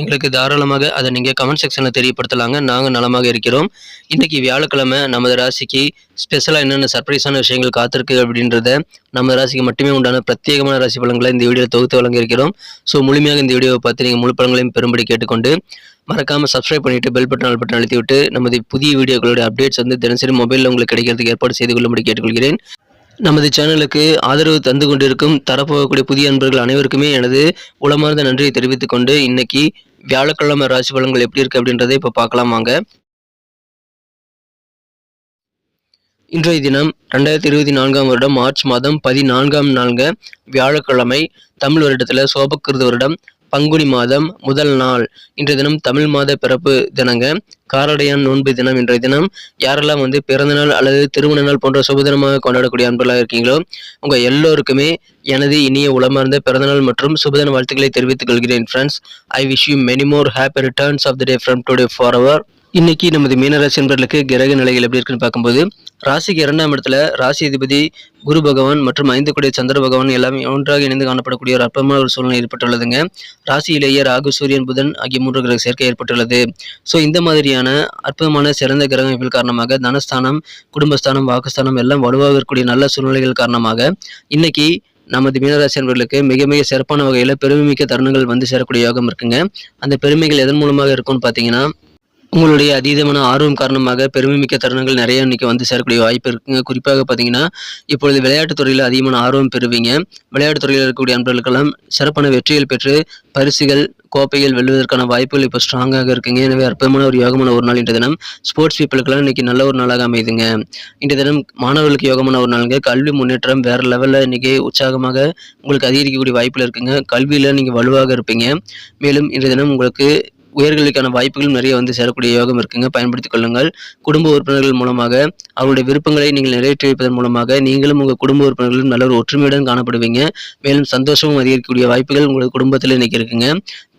எங்களுக்கு தாராளமாக அதை நீங்கள் கமெண்ட் செக்ஷனில் தெரியப்படுத்தலாங்க. நாங்கள் நலமாக இருக்கிறோம். இன்றைக்கி வியாழக்கிழமை நமது ராசிக்கு ஸ்பெஷலாக என்னென்ன சர்ப்ரைஸான விஷயங்கள் காத்திருக்கு அப்படின்றத நம்ம ராசிக்கு மட்டுமே உண்டான பிரத்யேகமான ராசி பலன்களை இந்த வீடியோ தொகுத்து வழங்கியிருக்கிறோம் ஸோ முழுமையாக இந்த வீடியோவை பார்த்து நீங்கள் முழு பலன்களையும் பெரும்படி கேட்டுக்கொண்டு மறக்காமல் சப்ஸ்கிரைப் பண்ணிவிட்டு பெல் பட்டன் ஆல் பட்டன் அழுத்தி விட்டு நமது புதிய வீடியோக்களுடைய அப்டேட்ஸ் வந்து தினசரி மொபைலில் உங்களுக்கு கிடைக்கிறதுக்கு ஏற்பாடு செய்து கொள்ளும்படி கேட்டுக்கொள்கிறேன். நமது சேனலுக்கு ஆதரவு தந்து கொண்டிருக்கும் தரப்போகக்கூடிய புதிய அன்பர்கள் அனைவருக்குமே எனது உளமார்ந்த நன்றியை தெரிவித்துக் கொண்டு இன்னைக்கு வியாழக்கிழமை ராசி பலன்கள் எப்படி இருக்கு அப்படின்றதை இப்போ பார்க்கலாம் வாங்க. இன்றைய தினம் ரெண்டாயிரத்தி இருபத்தி நான்காம் வருடம் மார்ச் மாதம் பதினான்காம் நான்கு வியாழக்கிழமை. தமிழ் வருடத்தில் சோபக்கிருத வருடம். பங்குனி மாதம் முதல் நாள். இன்றைய தினம் தமிழ் மாத பிறப்பு தினங்க. காரடையான் நோன்பு தினம் இன்றைய தினம். யாரெல்லாம் வந்து பிறந்த நாள் அல்லது திருமண நாள் போன்ற சுபதினமாக கொண்டாடக்கூடிய அன்பர்களாக இருக்கீங்களோ உங்க எல்லோருக்குமே எனது இனிய உளமார்ந்த பிறந்தநாள் மற்றும் சுபதின வாழ்த்துக்களை தெரிவித்துக் கொள்கிறேன் friends I wish you many more happy returns of the day from today for our இன்னைக்கு நமது மீனராசி என்பர்களுக்கு கிரக நிலைகள் எப்படி இருக்குன்னு பார்க்கும்போது ராசிக்கு இரண்டாம் இடத்துல ராசி அதிபதி குரு பகவான் மற்றும் ஐந்து கூடிய சந்திர பகவான் எல்லாமே ஒன்றாக இணைந்து காணப்படக்கூடிய ஒரு அற்பமான ஒரு சூழ்நிலை ஏற்பட்டுள்ளதுங்க. ராசியிலேயே ராகு சூரியன் புதன் ஆகிய மூன்று கிரக சேர்க்கை ஏற்பட்டுள்ளது. ஸோ இந்த மாதிரியான அற்புதமான சிறந்த கிரகங்கள் காரணமாக தனஸ்தானம் குடும்பஸ்தானம் வாக்குஸ்தானம் எல்லாம் வலுவாக இருக்கக்கூடிய நல்ல சூழ்நிலைகள் காரணமாக இன்னைக்கு நமது மீனராசி அன்பர்களுக்கு மிக மிக சிறப்பான வகையில் பெருமைமிக்க தருணங்கள் வந்து சேரக்கூடிய யோகம் இருக்குங்க. அந்த பெருமைகள் எதன் மூலமாக இருக்கும்னு பார்த்தீங்கன்னா உங்களுடைய அதீதமான ஆர்வம் காரணமாக பெருமைமிக்க தருணங்கள் நிறைய இன்னைக்கு வந்து சேரக்கூடிய வாய்ப்பு இருக்குங்க. குறிப்பாக பார்த்தீங்கன்னா இப்பொழுது விளையாட்டுத் துறையில் அதிகமான ஆர்வம் பெறுவீங்க. விளையாட்டுத் துறையில் இருக்கக்கூடிய அன்பர்களுக்கெல்லாம் சிறப்பான வெற்றிகள் பெற்று பரிசுகள் கோப்பைகள் வெல்வதற்கான வாய்ப்புகள் இப்போ ஸ்ட்ராங்காக இருக்குங்க. எனவே அற்புதமான ஒரு யோகமான ஒரு நாள் இன்றைய தினம். ஸ்போர்ட்ஸ் பீப்புளுக்கெல்லாம் இன்னைக்கு நல்ல ஒரு நாளாக அமைதுங்க. இன்றைய தினம் மாணவர்களுக்கு யோகமான ஒரு நாளுங்க. கல்வி முன்னேற்றம் வேறு லெவலில் இன்றைக்கி உற்சாகமாக உங்களுக்கு அதிகரிக்கக்கூடிய வாய்ப்பில் இருக்குங்க. கல்வியில் நீங்கள் வலுவாக இருப்பீங்க. மேலும் இன்றைய தினம் உங்களுக்கு உயர்கல்விக்கான வாய்ப்புகளும் நிறைய வந்து சேரக்கூடிய யோகம் இருக்குங்க. பயன்படுத்திக் கொள்ளுங்கள். குடும்ப உறுப்பினர்கள் மூலமாக அவருடைய விருப்பங்களை நீங்கள் நிறைவேற்றி மூலமாக நீங்களும் உங்கள் குடும்ப உறுப்பினர்களும் நல்ல ஒரு ஒற்றுமையுடன் காணப்படுவீங்க. மேலும் சந்தோஷமும் அதிகரிக்கக்கூடிய வாய்ப்புகள் உங்கள் குடும்பத்தில் இன்னைக்கு இருக்குங்க.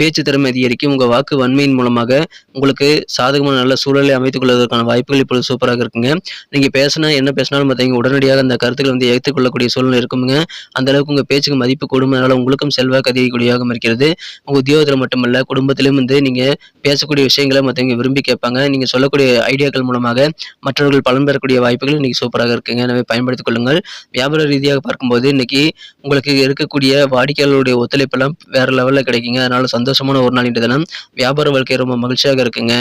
பேச்சு திறமை அதிகரிக்கும் உங்கள் வாக்கு வன்மையின் மூலமாக உங்களுக்கு சாதகமான நல்ல சூழலை அமைத்துக் கொள்வதற்கான வாய்ப்புகள் இப்பொழுது சூப்பராக இருக்குங்க. நீங்கள் பேசினா என்ன பேசினாலும் பார்த்தீங்க உடனடியாக அந்த கருத்துக்களை வந்து ஏற்றுக்கொள்ளக்கூடிய சூழ்நிலை இருக்குங்க. அந்த அளவுக்கு உங்கள் பேச்சுக்கு மதிப்பு கூடும். அதனால் உங்களுக்கும் செல்வாக்கு அதிகக்கூடியதாக இருக்கிறது. உங்கள் உத்தியோகத்தில் மட்டுமல்ல குடும்பத்திலும் வந்து நீங்கள் பேசக்கூடிய விஷயங்களை மற்றவங்க விரும்பி கேட்பாங்க. நீங்கள் சொல்லக்கூடிய ஐடியாக்கள் மூலமாக மற்றவர்கள் பலன் பெறக்கூடிய வாய்ப்புகள் இன்றைக்கி சூப்பராக இருக்குங்க. எனவே பயன்படுத்திக் கொள்ளுங்கள். வியாபார ரீதியாக பார்க்கும்போது இன்றைக்கி உங்களுக்கு இருக்கக்கூடிய வாடிக்கையாளருடைய ஒத்துழைப்பெல்லாம் வேறு லெவலில் கிடைக்குங்க. அதனால் சந்தோஷம் சந்தோஷமான ஒரு நாள் இன்றைய தினம். வியாபார வாழ்க்கை ரொம்ப மகிழ்ச்சியாக இருக்குங்க.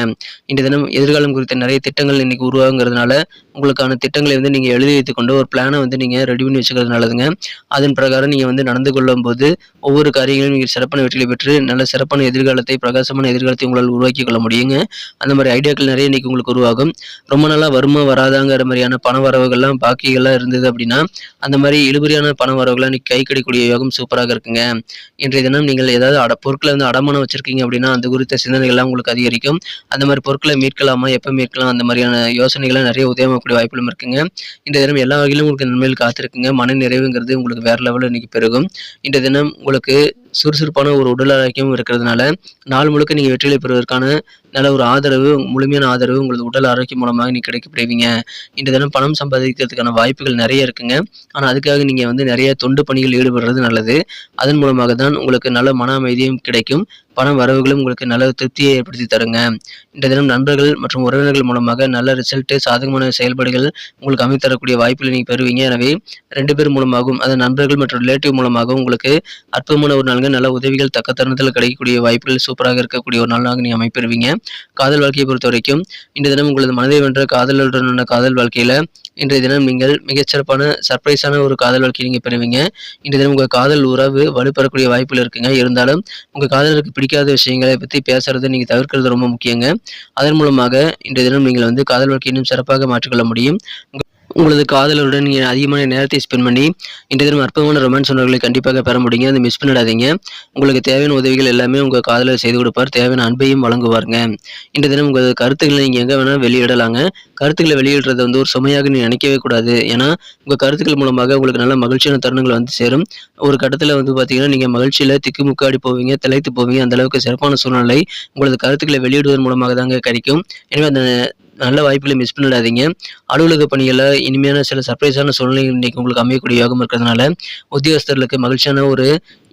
இன்றைய தினம் எதிர்காலம் குறித்த நிறைய திட்டங்கள் இன்னைக்கு உருவாகுங்கிறதுனால உங்களுக்கான திட்டங்களை வந்து நீங்கள் எழுதி வைத்துக்கொண்டு ஒரு பிளானை வந்து நீங்கள் ரெடி பண்ணி வச்சுக்கிறது நல்லதுங்க. அதன் பிரகாரம் நீங்கள் வந்து நடந்து கொள்ளும் போது ஒவ்வொரு காரியங்களும் நீங்கள் சிறப்பான வெற்றிகளை பெற்று நல்ல சிறப்பான எதிர்காலத்தை பிரகாசமான எதிர்காலத்தை உங்களால் உருவாக்கி கொள்ள முடியுங்க. அந்த மாதிரி ஐடியாக்கள் நிறைய இன்னைக்கு உங்களுக்கு உருவாகும். ரொம்ப நாளாக வருமா வராதாங்கிற மாதிரியான பண வரவுகள்லாம் பாக்கிகள்லாம் இருந்தது அப்படின்னா அந்த மாதிரி இழுபறியான பண வரவுகள்லாம் இன்னைக்கு கை கிடைக்கக்கூடிய யோகம் சூப்பராக இருக்குங்க. இன்றைய தினம் நீங்கள் ஏதாவது அட பொருட்களை வந்து அடமானம் வச்சிருக்கீங்க அப்படின்னா அந்த குறித்த சிந்தனைகள்லாம் உங்களுக்கு அதிகரிக்கும். அந்த மாதிரி பொருட்களை மீட்கலாமா எப்போ மீட்கலாம் அந்த மாதிரியான யோசனைகள்லாம் நிறைய உதயமாகக்கூடிய வாய்ப்புகளும் இருக்குங்க. இந்த தினம் எல்லா வகையிலும் உங்களுக்கு நன்மையில் காத்திருக்குங்க. மன நிறைவுங்கிறது உங்களுக்கு வேற லெவலில் இன்னைக்கு பெருகும். இந்த தினம் உங்களுக்கு சுறுசுறுப்பான ஒரு உடல் ஆரோக்கியம் இருக்கிறதுனால நாள் முழுக்க நீங்கள் வெற்றிலை பெறுவதற்கான நல்ல ஒரு ஆதரவு முழுமையான ஆதரவு உங்களது உடல் ஆரோக்கியம் மூலமாக நீங்கள் கிடைக்கப்படுவீங்க. இன்று தினம் பணம் சம்பாதிக்கிறதுக்கான வாய்ப்புகள் நிறைய இருக்குங்க. ஆனால் அதுக்காக நீங்கள் வந்து நிறைய தொண்டு பணிகள் ஈடுபடுறது நல்லது. அதன் மூலமாக தான் உங்களுக்கு நல்ல மன அமைதியும் கிடைக்கும். பண வரவுகளும் உங்களுக்கு நல்ல திருப்தியை ஏற்படுத்தி தருங்க. இந்த தினம் நண்பர்கள் மற்றும் உறவினர்கள் மூலமாக நல்ல ரிசல்ட்டு சாதகமான செயல்பாடுகள் உங்களுக்கு அமைத்து தரக்கூடிய வாய்ப்புகளை நீங்கள் பெறுவீங்க. எனவே ரெண்டு பேர் மூலமாகவும் அது நண்பர்கள் மற்றும் ரிலேட்டிவ் மூலமாகவும் உங்களுக்கு அற்புதமான ஒரு நாளுங்க. நல்ல உதவிகள் தக்க தருணத்தில் கிடைக்கக்கூடிய வாய்ப்புகள் சூப்பராக இருக்கக்கூடிய ஒரு நாளாக நீங்கள் அமைப்பெறுவீங்க. காதல் வாழ்க்கையை பொறுத்த வரைக்கும் இந்த தினம் உங்களது மனதை வென்ற காதலுடனான காதல் வாழ்க்கையில் இன்றைய தினம் நீங்கள் மிகச்சிறப்பான சர்ப்ரைஸான ஒரு காதல் வாழ்க்கையை நீங்கள் பெறுவீங்க. இன்றைய தினம் உங்கள் காதல் உறவு வலுப்பெறக்கூடிய வாய்ப்புகள் இருக்குங்க. இருந்தாலும் உங்கள் காதலருக்கு பிடிக்காத விஷயங்களை பற்றி பேசுறது நீங்கள் தவிர்க்கிறது ரொம்ப முக்கியங்க. அதன் மூலமாக இன்றைய தினம் நீங்கள் வந்து காதல் வாழ்க்கை இன்னும் சிறப்பாக மாற்றிக்கொள்ள முடியும். உங்களது காதலருடன் நீங்கள் அதிகமான நேரத்தை ஸ்பெண்ட் பண்ணி இன்றைய தினம் அற்புதமான ரொமான்ஸ் உணர்வுகளை கண்டிப்பாக பெற முடியுங்க. அதை மிஸ் பண்ணிடாதீங்க. உங்களுக்கு தேவையான உதவிகள் எல்லாமே உங்கள் காதலர் செய்து கொடுப்பார். தேவையான அன்பையும் வழங்குவாருங்க. இன்றைய தினம் உங்கள் கருத்துக்களை நீங்கள் எங்கே வேணால் வெளியிடலாங்க. கருத்துக்களை வெளியிடுறது வந்து ஒரு சுமையாக நீ நினைக்கவே கூடாது. ஏன்னா உங்கள் கருத்துக்கள் மூலமாக உங்களுக்கு நல்ல மகிழ்ச்சியான தருணங்கள் வந்து சேரும். ஒரு கட்டத்தில் வந்து பார்த்தீங்கன்னா நீங்கள் மகிழ்ச்சியில் திக்குமுக்காடி போவீங்க திளைத்து போவீங்க. அந்த அளவுக்கு சிறப்பான சூழ்நிலை உங்களது கருத்துக்களை வெளியிடுவதன் மூலமாக தாங்க கிடைக்கும். எனவே அந்த நல்ல வாய்ப்புகளை மிஸ் பண்ணிடாதீங்க. அலுவலக பணிகளில் இனிமையான சில சர்ப்ரைஸான சூழ்நிலைகள் இன்னைக்கு உங்களுக்கு அமையக்கூடிய யோகம் இருக்கிறதுனால உத்தியோகஸ்தர்களுக்கு மகிழ்ச்சியான ஒரு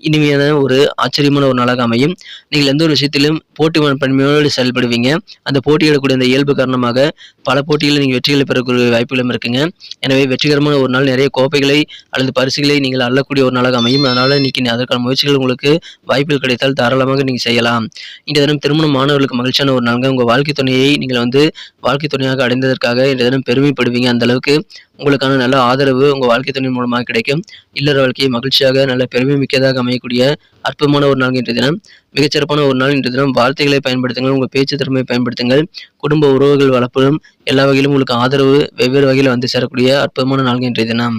இனிமையான ஒரு ஆச்சரியமான ஒரு நாளாக அமையும். நீங்கள் எந்த ஒரு விஷயத்திலும் போட்டி மனப்பன்மையோடு செயல்படுவீங்க. அந்த போட்டியிடக்கூடிய அந்த இயல்பு காரணமாக பல போட்டிகளில் நீங்கள் வெற்றிகளை பெறக்கூடிய வாய்ப்புகளும் இருக்குங்க. எனவே வெற்றிகரமான ஒரு நாள் நிறைய கோப்பைகளை அல்லது பரிசுகளை நீங்கள் அள்ளக்கூடிய ஒரு நாளாக அமையும். அதனால் இன்னைக்கு அதற்கான முயற்சிகள் உங்களுக்கு வாய்ப்புகள் கிடைத்தால் தாராளமாக நீங்கள் செய்யலாம். இன்றைய தினம் திருமணம் மாணவர்களுக்கு மகிழ்ச்சியான ஒரு நாளுங்க. உங்கள் வாழ்க்கை துணையை நீங்கள் வந்து வாழ்க்கை துணையாக அடைந்ததற்காக இந்த தினம் பெருமைப்படுவீங்க அந்த அளவுக்கு. உங்களுக்கான நல்ல ஆதரவு உங்கள் வாழ்க்கை துணை மூலமாக கிடைக்கும். இல்லற வாழ்க்கையை மகிழ்ச்சியாக நல்ல பெருமை மிக்கதாக அமையக்கூடிய அற்புதமான ஒரு நாள் இன்றைய தினம். மிகச்சிறப்பான ஒரு நாள் இன்றைய தினம். வார்த்தைகளை பயன்படுத்துங்கள் உங்கள் பேச்சு திறமையை பயன்படுத்துங்கள். குடும்ப உறவுகள் வளர்ப்பதும் எல்லா வகையிலும் உங்களுக்கு ஆதரவு வெவ்வேறு வகையில் வந்து சேரக்கூடிய அற்புதமான நாள் இன்றைய தினம்.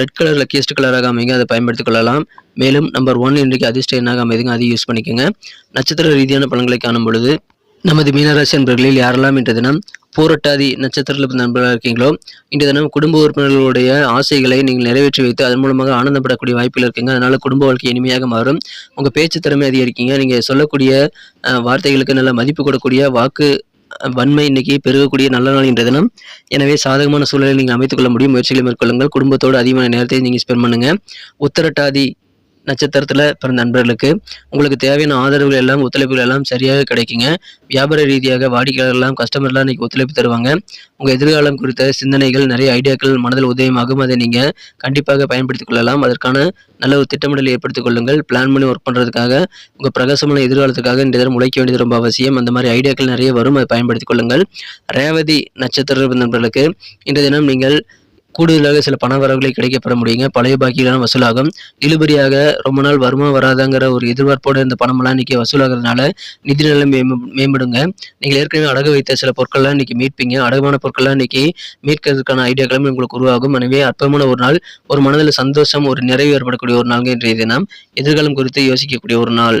ரெட் கலரில் கேஸ்ட் கலராக அமைங்க அதை பயன்படுத்திக் கொள்ளலாம். மேலும் நம்பர் ஒன் இன்றைக்கு அதிர்ஷ்ட எண்ணாக அமைதுங்க அதை யூஸ் பண்ணிக்கோங்க. நட்சத்திர ரீதியான பலன்களை காணும் பொழுது நமது மீனராசி நண்பர்களில் யாரெல்லாம் இன்றைய தினம் பூரட்டாதி நட்சத்திரத்தில் நண்பர்களாக இருக்கீங்களோ இன்றைய தினம் குடும்ப உறுப்பினர்களுடைய ஆசைகளை நீங்கள் நிறைவேற்றி வைத்து அதன் மூலமாக ஆனந்தப்படக்கூடிய வாய்ப்பில் இருக்குங்க. அதனால் குடும்ப வாழ்க்கை இனிமையாக மாறும். உங்கள் பேச்சு திறமை அதிகரிக்கீங்க. நீங்கள் சொல்லக்கூடிய வார்த்தைகளுக்கு நல்ல மதிப்பு கொடுக்கக்கூடிய வாக்கு வன்மை இன்னைக்கு பெருகக்கூடிய நல்ல நாள் என்ற தினம். எனவே சாதகமான சூழலை நீங்கள் அமைத்துக்கொள்ள முடியும். முயற்சிகளை மேற்கொள்ளுங்கள். குடும்பத்தோடு அதிகமான நேரத்தை நீங்கள் ஸ்பெண்ட் பண்ணுங்கள் உத்தரட்டாதி நட்சத்திரத்தில் பிறந்த நண்பர்களுக்கு உங்களுக்கு தேவையான ஆதரவுகள் எல்லாம் ஒத்துழைப்புகள் எல்லாம் சரியாக கிடைக்குங்க. வியாபார ரீதியாக வாடிக்கையாளர் எல்லாம் கஸ்டமர்லாம் இன்றைக்கி ஒத்துழைப்பு தருவாங்க. உங்கள் எதிர்காலம் குறித்த சிந்தனைகள் நிறைய ஐடியாக்கள் மனதில் உதயமாகும். அதை நீங்கள் கண்டிப்பாக பயன்படுத்திக் கொள்ளலாம். அதற்கான நல்ல ஒரு திட்டமிடலை ஏற்படுத்திக் கொள்ளுங்கள். பிளான் பண்ணி ஒர்க் பண்ணுறதுக்காக உங்கள் பிரகாசமான எதிர்காலத்துக்காக இந்த தினம் உழைக்க வேண்டியது ரொம்ப அவசியம். அந்த மாதிரி ஐடியாக்கள் நிறைய வரும். அதை பயன்படுத்திக் கொள்ளுங்கள். ரேவதி நட்சத்திர நண்பர்களுக்கு இன்றைய தினம் நீங்கள் கூடுதலாக சில பண வரவுகளை கிடைக்கப்பெற முடியுங்க. பழைய பாக்கியெல்லாம் வசூலாகும். இழுபறியாக ரொம்ப நாள் வருமா வராதாங்கிற ஒரு எதிர்பார்ப்போடு இந்த பணமெல்லாம் இன்னைக்கு வசூலாகிறதுனால நிதி நிலை மேம்பு மேம்படுங்க. நீங்கள் ஏற்கனவே அடகு வைத்த சில பொருட்கள்லாம் இன்னைக்கு மீட்பீங்க. அடகுமான பொருட்கள்லாம் இன்னைக்கு மீட்கிறதுக்கான ஐடியாக்களும் உங்களுக்கு உருவாகும். எனவே அற்பமான ஒரு நாள் ஒரு மனதில் சந்தோஷம் ஒரு நிறைவு ஏற்படக்கூடிய ஒரு நாள்ங்க இன்றைய தினம். எதிர்காலம் குறித்து யோசிக்கக்கூடிய ஒரு நாள்.